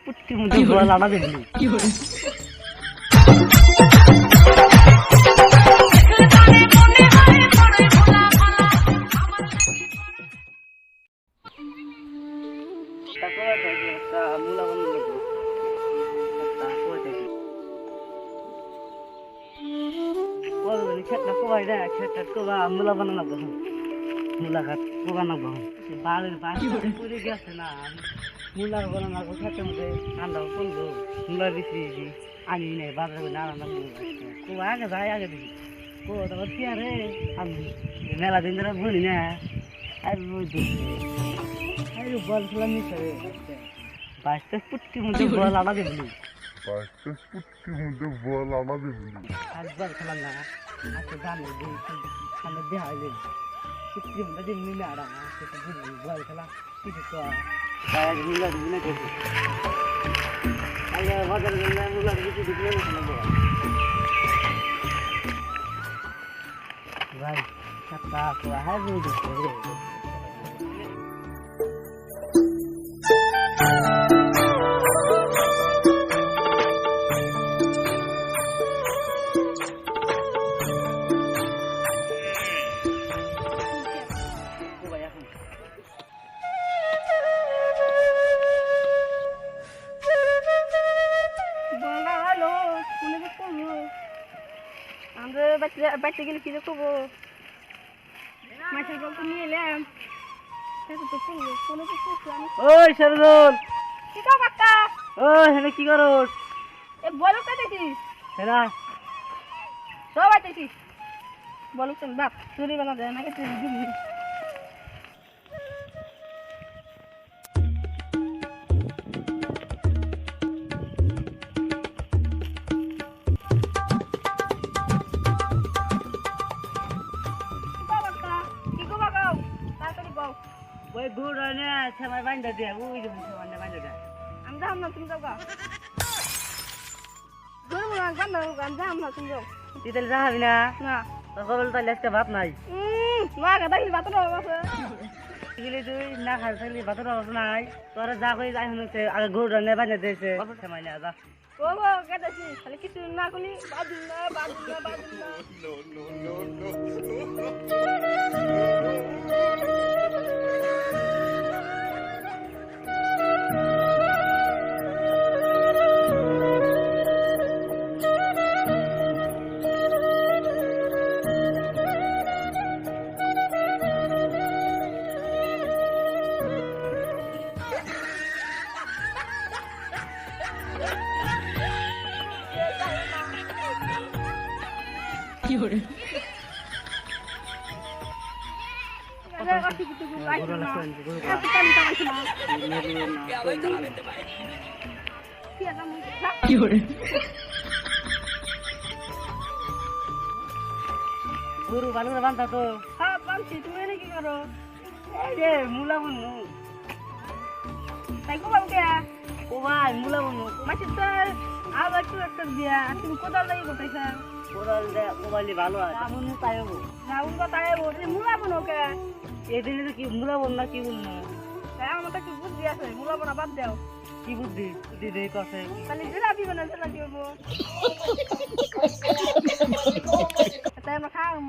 পুটকি বল? আনা দেখলি তারপর একটা মূলা বানানো তখন মূলা খাত কোবানো বাড়ির বাড়ি পুরে গেছে না। মূলার বানানো খেতের মধ্যে ঠান্ডা করব মূলা বিক্রি আনি নেই বাজারে করে নানা কোবা আগে যায় আগে দেখি কো তারপর কি আরে আমি মেলা দিন ধরে বলি না আর ওই আরে বল খেলাম নিতে বাইশটা পুটকি মধ্যে বল আনা দেখলি পাঁচটা পুটকির মধ্যে বল আমাদের একবার খেলাম না আচ্ছা জানি সামনে হয়ে পুটকি মধ্যে দিন মিলে আর বল খেলা কিছু তো আর মিলা দিবি না কিছু আগে বাজারে গেলে মিলা কিছু দিবি না খেলা ভাই একটা তো হ্যাঁ বুঝতে বাচ্চা গেলে কি করব? মাছের গল্প নিয়ে এলাম। তো ওই সরদল। কি কাকা ও কি করস? এ বলো কে দেখছিস হেনা সব আইতেছিস বলো তুমি বাপ চুরি বেলা দেয় নাকি তুই ওই গুড় নে সেমাই বাইন্দা দে ওই যে সেমাই বাইন্দা দে আমি যাম না তুমি যাও গা গরু না গান না যাম না তুমি যাও তুই তাহলে যাবি না? না। কবল তাহলে আজকে ভাত নাই। উম না গাদা কি বাতর আছে। গেলি তুই না খাই থাকলি ভাতের নাই। তোর যা কই যাই শুনেছে আগে গুড় নে বাইন্দা দিয়েছে। সেমাই না যা। খালি কিছু না কলি বাদুন না বাদুন না বাদুন না। কি মুই গরু ভালো করে বান্ধা তো। হ্যাঁ পাচ্ছি তুমি এনে কি করো? এই যে মুলা বনু। তাই কো বাবু কে? ও ভাই মুলা বনু। মাছের তো আর একটু একটা দিয়া। আর তুমি কোদাল লাগি কোদাল মোবাইলে ভালো আছে। আমন তাই হব। রাউন্ড বা তাই বলছে মুলা বনো কে এদিনে তো কি মুলা বন না কি বলব? তাই আমার তো কি বুদ্ধি আছে মুলা বনা বাদ দাও। কি বুদ্ধি? দেই কসে খালি জিলাপি বানা জিলাপি হব। তাই আমরা খাম।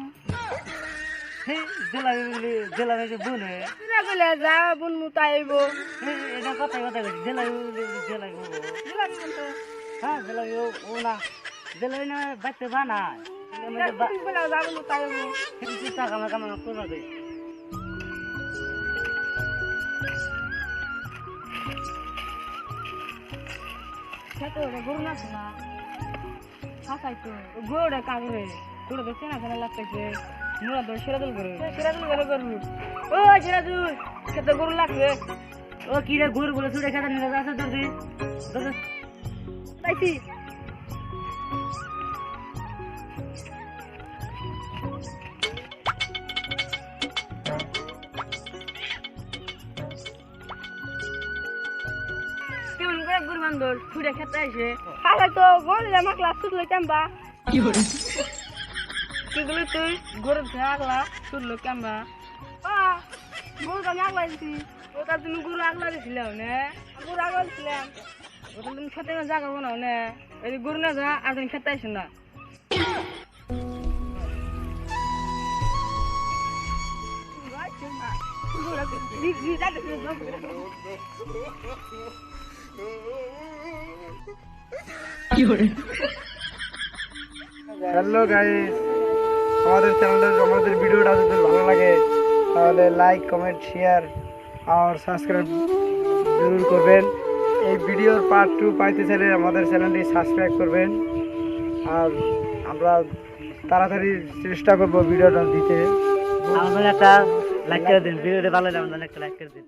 হে জেলাবি বলি জেলাবি যে বলে বুন মু তাইব এটা কথা কথা বলি হব জিলাপি বলতো হ্যাঁ জেলাবি ও ও না। জেলাবি না বাইতে বানায়। টাকা মাকা মানে করবা গরু না না? হাসাই তো। গরুটা কাগরে গরু তো চেনা চেনা লাগতেছে। মুলা ধরে সেরাদুল করে। সেরাদুল করে করবি ও সেরাদুল খেতে গরু লাগবে। ও কি রে গরু বলে ছুটে খেতে নিয়ে যাচ্ছে দর্দি দর্দি পাইছি কেমন করে গরু বান্ধব ছুটে খেতে আসে। হালে তো গরু জামা ক্লাস কেমবা? সেগুলো তুই গরু আগলা ছুটলো কেমবা? গরু আমি আগলা দিছি। ও তার তুমি গরু আগলা দিছিল না। পুরা বলছিলাম না এই যে গরু আর তুমি খেতে না। হ্যালো গাইস, আমাদের চ্যানেলটা আমাদের ভিডিওটা যদি ভালো লাগে, তাহলে লাইক কমেন্ট শেয়ার আর সাবস্ক্রাইব জরুর করবেন। এই ভিডিওর পার্ট টু পাইতে চাইলে আমাদের চ্যানেলটি সাবস্ক্রাইব করবেন। আর আমরা তাড়াতাড়ি চেষ্টা করব ভিডিওটা দিতে। আমাদের একটা লাইক করে দিন, ভিডিওটা ভালো লাগে আমাদের একটা লাইক করে দিন।